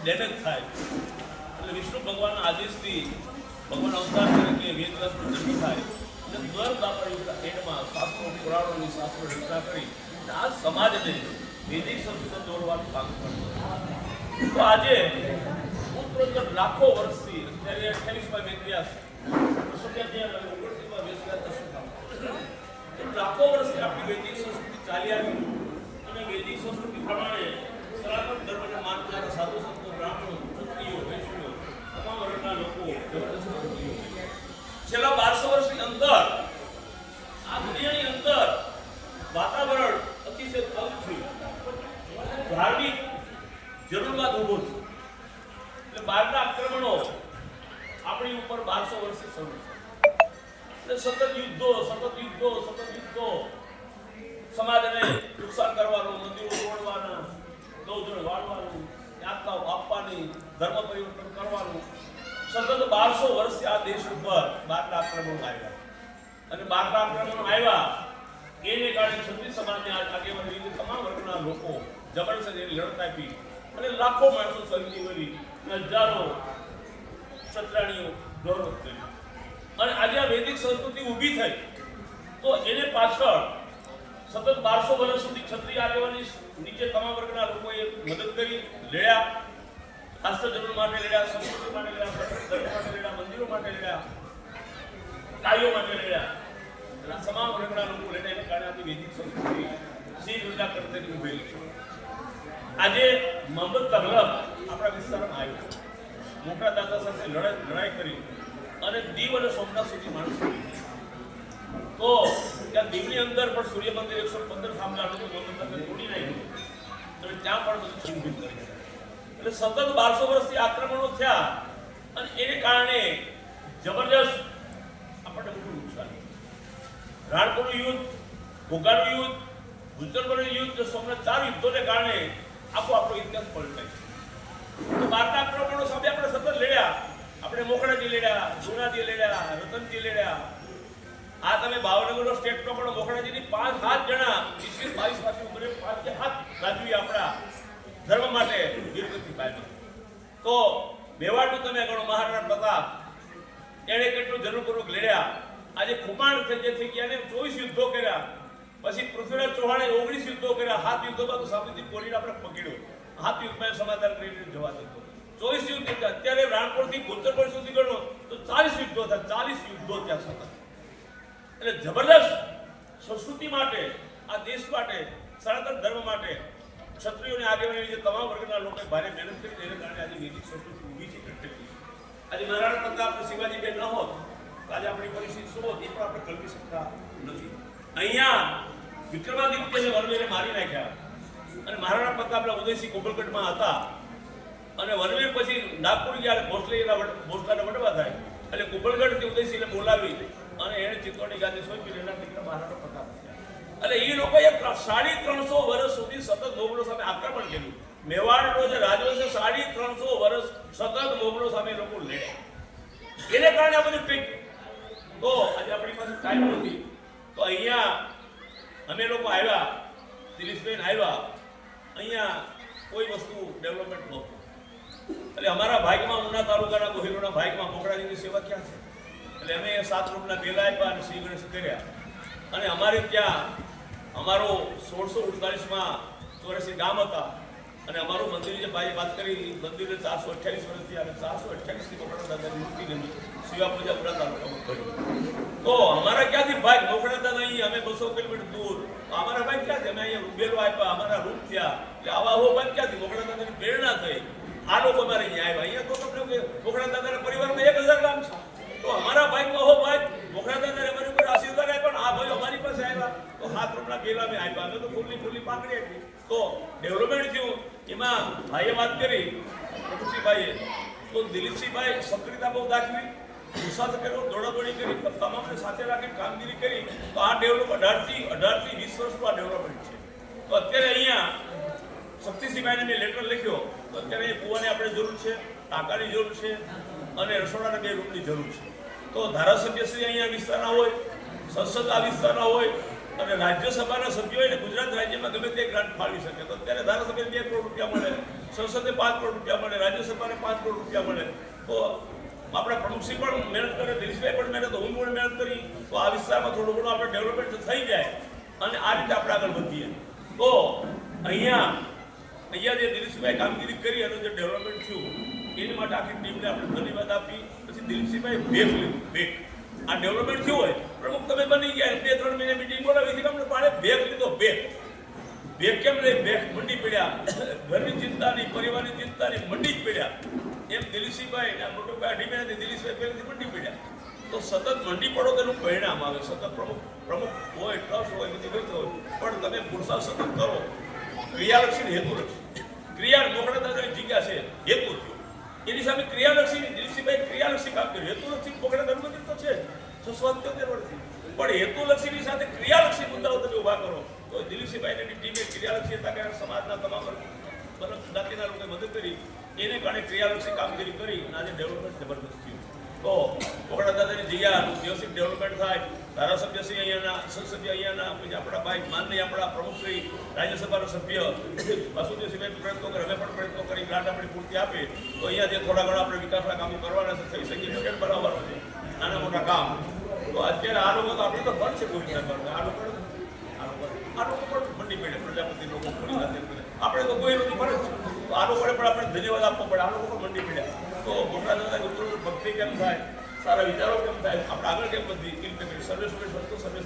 Damage થાય. એટલે વિષ્ણુ ભગવાનના આદેશથી ભગવાન અવતાર તરીકે વેદ વ્યાસનો જન્મ થાય. અને દર દાપણ એન્ડમાં શાસ્ત્રો પુરાણોની શાસ્ત્રો રચના કરી આ સમાજને વૈદિક સંસ્કૃત દોડવાનું કામ કરતો તો આજે ઉત્તરોત્તર લાખો વર્ષથી અત્યારે અઠ્યાવીસમાં વેદવ્યાસ ઓગણત્રીસમાં વેદવ્યાસ લાખો વર્ષથી આપણી વૈદિક સંસ્કૃતિ ચાલી આવી અને વૈદિક સંસ્કૃતિ પ્રમાણે સનાતન ધર્મને માનનારા સાધુ સંતો બ્રાહ્મણો ક્ષત્રિયો વૈશ્યો તમામ વર્ગના લોકો જબરદસ્ત ક્ષત્રિયો છેલ્લા બારસો વર્ષની અંદર આ દુનિયાની અંદર વાતાવરણ અતિશય તંગ થયું ધાર્મિક જરૂરવાદ ઊભો થયો એટલે બહારના આક્રમણો આપણી ઉપર સતત યુદ્ધો સતત યુદ્ધો સતત યુદ્ધો સમાજને નુકસાન કરવાનું મંદિરો તોડવાના ગૌધન વાળવાનું યાતનાઓ આપવાની ધર્મ પરિવર્તન કરવાનું સતત બારસો વર્ષથી આ દેશ ઉપર બારના આક્રમણ આવ્યા અને બારના આક્રમણ આવ્યા એને કારણે ક્ષત્રિય સમાજને આગેવાની રીતે તમામ વર્ગના લોકો જબરજસ્ત એની લડત આપી અને લાખો માણસો શહીદી કરી હજારો ક્ષત્રાણીઓ ગૌરવ કર્યું અને આજે આ વૈદિક સંસ્કૃતિ ઊભી થઈ, તો એને પાછળ સતત બારસો વર્ષ સુધી ક્ષત્રિય આગેવાની નીચે તમામ વર્ગના લોકોએ મદદ કરી, લડ્યા. રાષ્ટ્રધર્મ માટે લડ્યા, સંસ્કૃતિ માટે લડ્યા ધર્મ માટે લડ્યા, મંદિરો માટે લડ્યા, કાર્યો માટે લડ્યા. તમામ વર્ગના લોકો લડ્યા એને કારણે આપણી વૈદિક સંસ્કૃતિ શ્રી ઊર્જા કરતે ઉભેલી છે. આજે મોહમ્મદ તગલબ આપણા વિસ્તારમાં આવ્યો. મોટા દાદા સાથે લડાઈ લડાઈ કરી. અને દીવ અને સોમનાથ સુધી માણસો તો ત્યાં દીવની અંદર પણ સૂર્ય મંદિર એકસો પંદર હતું તોડી નાખ્યું. અને ત્યાં પણ બધું ચિંતિત કરી એટલે સતત બારસો વર્ષથી આક્રમણો થયા અને એને કારણે જબરજસ્ત આપણને મોટું નુકસાન રાણપુરનું યુદ્ધ ઘોઘાનું યુદ્ધ ગુજરપુરનું યુદ્ધ સોમનાથ ચાર યુદ્ધોને કારણે આખો આપણો ઇતિહાસ પલટાય તો બારના આક્રમણો સામે આપણે સાત જણા વીસ બાવીસ પાછી ઉંમરે પાંચ કે સાત આપણા ધર્મ માટે વીરગતિ પામી. તો મેવાડનું તમે ગણો મહારાણા પ્રતાપ એણે કેટલું જરૂરપૂર્વક લડ્યા. આજે ખુમાણ જે થઈ ગયા ચોવીસ યુદ્ધો કર્યા. પછી પૃથ્વીરાજ ચૌહાણે ઓગણીસ યુદ્ધો કર્યા. હાથ યુદ્ધોમાં તો સાબિતી કોરીને આપણે પકડ્યો. હાથ યુદ્ધમાં સમાધાન કરીને જવા દીધો. ચોવીસ યુદ્ધ. અત્યારે રાણપુરથી ગોચરપુર સુધી ગણો તો ચાલીસ યુદ્ધો હતા ચાલીસ યુદ્ધો ત્યાં સતત. એટલે જબરદસ્ત સંસ્કૃતિ માટે, આ દેશ માટે, સનાતન ધર્મ માટે ક્ષત્રિયોને આગેવાની જે તમામ વર્ગના લોકોએ ભારે મહેનત કરી એને કારણે આજે વૈદિક સંસ્કૃતિ ઊભી છે આજે મહારાણા પ્રતાપ શિવાજી બેન ન હોત આજે આપણી પરિસ્થિતિ શું હોત, એ પણ આપણે કલ્પી શકતા નથી. અહીંયા વિક્રમાદિત્યને વનવેરે મારી નાખ્યા. અને મહારાણા પ્રતાપના ઉદયસિંહ કોબલગઢમાં હતા. અને વનવીર પછી નાગપુર ગયા ભોસલે ભોસલાના વડવા થાય, એટલે કુંભલગઢથી ઉદયસિંહને બોલાવી એને ચિત્તોડી ગાદી સોંપી એના દીકરા મહારાણા પ્રતાપ એટલે એ લોકોએ સાડી ત્રણસો વર્ષ સુધી સતત મોગલો સામે આક્રમણ કર્યું. મેવાડનો જે રાજ્ય છે, સાડી ત્રણસો વર્ષ સતત મોગલો સામે લોકો લડ્યા એને કારણે આ બધું પેટ તો આજે આપણી પાસે ટાઈમ નથી. તો અહીંયા અમે લોકો આવ્યા દિલીપબેન આવ્યા. અહીંયા કોઈ વસ્તુ ડેવલપમેન્ટ નહોતું. એટલે અમારા ભાગમાં ઉના તાલુકાના ગોહિલોના ભાગમાં મોકળાજીની સેવા ક્યાં છે? એટલે અમે સાત રૂપના બેલા આપ્યા અને શ્રી ગણેશ કર્યા. અને અમારે ત્યાં અમારો સોળસો ઉડતાલીસમાં ચોરાસી ગામ હતા. અને અમારું મંદિર જે ભાઈ વાત કરી મંદિરે ચારસો અઠ્યાવીસ વર્ષથી અને ચારસો અઠ્યાવીસથી મોકળા દાદાની મૂર્તિ લીધી શિવા પૂજા પૂરા તાલુકામાં તો અમારા ક્યાંથી ભાઈ મોકળા દાદા અહીં અમે બસો કિલોમીટર દૂર. અમારા ભાઈ ક્યાંથી? અમે અહીંયા રૂબેલો આપ્યા, અમારા રૂપ થયા એટલે આવા હો ભાઈ ક્યાંથી મોકળા દાદાની પ્રેરણા થઈ આ લોકો અમારે અહીંયા આવ્યા અહીંયા તો તમને કે મોકળા દાદાના પરિવારમાં એક હજાર ગામ છે તો અમારા ભાઈમાં હો ભાઈ મોકળા દાદાને અમારી ઉપર આશીર્વાદ આપ્યા પણ આ ભાઈ અમારી પાસે આવ્યા તો હાથ રોટલા પેલા મેં ખુલ્લી ફૂલની પાકડી આપી તો ડેવલપમેન્ટ થયું. એમાં ભાઈએ વાત કરી. પ્રભુસિંહભાઈએ તો દિલીપસિંહભાઈ સક્રિયતા બહુ દાખવી. વિશ્વાસ કર્યો, દોડાદોડી કરી તમામને સાથે રાખી, કામગીરી કરી. તો આ ડેવલપ અઢારથી અઢારથી વીસ વર્ષનું આ ડેવલપમેન્ટ છે. તો અત્યારે અહીંયા શક્તિસિંહભાઈને મેં લેટર લખ્યો. તો અત્યારે એ કૂવાની આપણે જરૂર છે, ટાંકાની જરૂર છે અને રસોડાના બે રૂમની જરૂર છે. તો ધારાસભ્યશ્રી અહીંયા વિસ્તારના હોય, સંસદ આ વિસ્તારના હોય અને રાજ્યસભાના સભ્યો હોય ને ગુજરાત રાજ્યમાં ગમે તે ગ્રાન્ટ ફાળવી શકે. તો અત્યારે ધારાસભ્યને બે કરોડ રૂપિયા મળે, સંસદે પાંચ કરોડ રૂપિયા મળે, રાજ્યસભાને પાંચ કરોડ રૂપિયા મળે. તો આપણા પ્રમુખસિંહ પણ મહેનત કરે, દિલીપભાઈ પણ મહેનત હું પણ મહેનત કરી, તો આ વિસ્તારમાં થોડું ઘણું આપણે ડેવલપમેન્ટ થઈ જાય અને આ રીતે આપણે આગળ વધીએ. તો અહીંયા અહીંયા જે દિલીપસિંહભાઈ કામગીરી કરી અને જે ડેવલપમેન્ટ થયું, એની માટે આખી ટીમને આપણે ધન્યવાદ આપી, પછી દિલીપસિંહભાઈ બેક લીધું બેક આ ડેવલપમેન્ટ થયું હોય, પ્રમુખ તમે બની ગયા, બે, ત્રણ મહિના મિટિંગ બોલાવી. બેક બેક કેમ નહીં બેક મંડી પડ્યા. ઘરની ચિંતાની પરિવારની ચિંતાની મંડી જ પડ્યા. એમ દિલીપસિંહભાઈ ને મોટુભાઈ અઢી દિલીપસિંહભાઈ પહેલેથી મંડી પડ્યા. તો સતત મંડી પડો તેનું પરિણામ આવે. સતત પ્રમુખ પ્રમુખ હોય ટ્રસ્ટ હોય, બધી વ્યક્તિ હોય. પણ તમે પુરસાદ સતત કરો. ક્રિયાલક્ષી ને હેતુલક્ષી ક્રિયા મોકળા દાદાની જગ્યા છે. હેતુ થયો એની સામે ક્રિયાલક્ષી દિલીપસિંહભાઈ ક્રિયાલક્ષી કામ કર્યું. હેતુલક્ષી મોકળા ધર્મથી તો છે. છસો અત્યોતેર વર્ષથી પણ હેતુલક્ષીની સાથે ક્રિયાલક્ષી મુદ્દાઓ તમે ઊભા કરો. તો દિલીપસિંહભાઈ એની ટીમે ક્રિયાલક્ષી હતા કે સમાજના તમામ વર્ગ જ્ઞાતિના લોકોએ મદદ કરી. એને કારણે ક્રિયાલક્ષી કામગીરી કરી અને આજે ડેવલપમેન્ટ જબરદસ્ત થયું. તો મોકળા દાદાની જગ્યા, વ્યવસ્થિત ડેવલપમેન્ટ થાય. ધારાસભ્ય શ્રી અહીંયાના સંસદીય અહીંયાના, પછી આપણા ભાઈ માનની આપણા પ્રમુખશ્રી રાજ્યસભાના સભ્ય, વાસુદેવસિંહભાઈ પ્રયત્નો કરે, અમે પણ પ્રયત્નો કરી, ગ્રાન્ટ આપણી પૂર્તિ આપે. તો અહીંયા જે થોડા ઘણા આપણે વિકાસના કામો કરવાના થઈ શકીએ બજેટ બનાવવાનું છે. નાના મોટા કામ. તો અત્યારે આ લોકો આપણે તો બંધ છે કોઈ રીતે. આ લોકો આ લોકો પણ મંડી પડે પ્રજાપતિ લોકો આપણે તો કોઈ નથી ફરજ આ લોકોને પણ આપણે ધન્યવાદ આપવો પડે. આ લોકો પણ મંડી પડ્યા તો મોટા દાદા ઉત્તર ભક્તિ કેમ થાય? સારા વિચારો કેમ થાય? આપણે આગળ કેમ બધી કેમ કે સર્વે સર્વે સંતો, સર્વે